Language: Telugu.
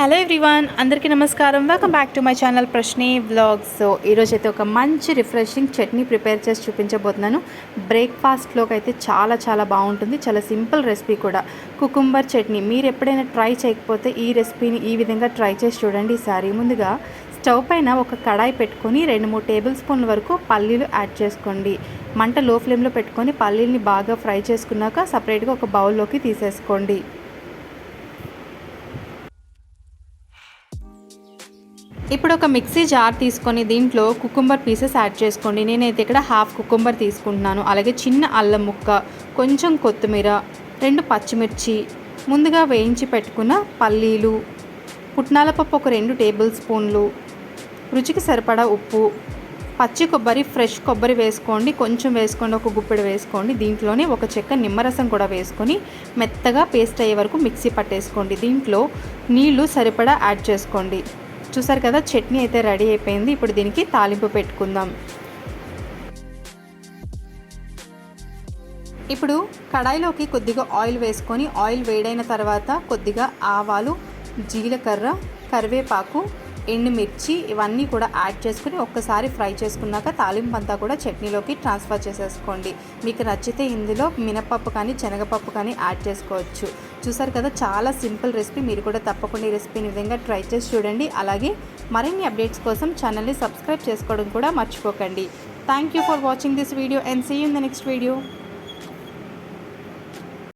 హలో ఎవ్రీవాన్ అందరికీ నమస్కారం. Welcome back to my channel Prashne vlogs so ఈరోజు అయితే ఒక మంచి రిఫ్రెషింగ్ చట్నీ ప్రిపేర్ చేసి చూపించబోతున్నాను. బ్రేక్ఫాస్ట్లోకి అయితే చాలా చాలా బాగుంటుంది. చాలా సింపుల్ రెసిపీ కూడా. కుకుంబర్ చట్నీ. మీరు ఎప్పుడైనా ట్రై చేయకపోతే ఈ రెసిపీని ఈ విధంగా ట్రై చేసి చూడండి. ఈసారి ముందుగా స్టవ్ పైన ఒక కడాయి పెట్టుకొని రెండు మూడు టేబుల్ స్పూన్ల వరకు పల్లీలు యాడ్ చేసుకోండి. మంట లో ఫ్లేమ్లో పెట్టుకొని పల్లీల్ని బాగా ఫ్రై చేసుకున్నాక సపరేట్గా ఒక బౌల్లోకి తీసేసుకోండి. ఇప్పుడు ఒక మిక్సీ జార్ తీసుకొని దీంట్లో కుకుంబర్ పీసెస్ యాడ్ చేసుకోండి. నేనైతే ఇక్కడ హాఫ్ కుకుంబర్ తీసుకుంటున్నాను. అలాగే చిన్న అల్లం ముక్క కొంచెం కొత్తిమీర రెండు పచ్చిమిర్చి ముందుగా వేయించి పెట్టుకున్న పల్లీలు పుట్నాల పప్పు ఒక రెండు టేబుల్ స్పూన్లు రుచికి సరిపడా ఉప్పు పచ్చి కొబ్బరి ఫ్రెష్ కొబ్బరి వేసుకోండి. కొంచెం వేసుకోండి ఒక గుప్పెడు వేసుకోండి. దీంట్లోనే ఒక చెక్క నిమ్మరసం కూడా వేసుకొని మెత్తగా పేస్ట్ అయ్యే వరకు మిక్సీ పట్టేసుకోండి. దీంట్లో నీళ్ళు సరిపడా యాడ్ చేసుకోండి. చూసారు కదా చట్నీ అయితే రెడీ అయిపోయింది. ఇప్పుడు దీనికి తాలింపు పెట్టుకుందాం. ఇప్పుడు కడాయిలోకి కొద్దిగా ఆయిల్ వేసుకొని ఆయిల్ వేడైన తర్వాత కొద్దిగా ఆవాలు జీలకర్ర కరివేపాకు ఎండుమిర్చి ఇవన్నీ కూడా యాడ్ చేసుకుని ఒక్కసారి ఫ్రై చేసుకున్నాక తాలింపు అంతా కూడా చట్నీలోకి ట్రాన్స్ఫర్ చేసేసుకోండి. మీకు నచ్చితే ఇందులో మినపప్పు కానీ శనగపప్పు కానీ యాడ్ చేసుకోవచ్చు. చూసారు కదా చాలా సింపుల్ రెసిపీ. మీరు కూడా తప్పకుండా ఈ రెసిపీని విధంగా ట్రై చేసి చూడండి. అలాగే మరిన్ని అప్డేట్స్ కోసం ఛానల్ని సబ్స్క్రైబ్ చేసుకోవడం కూడా మర్చిపోకండి. Thank you for watching this video and see in the next video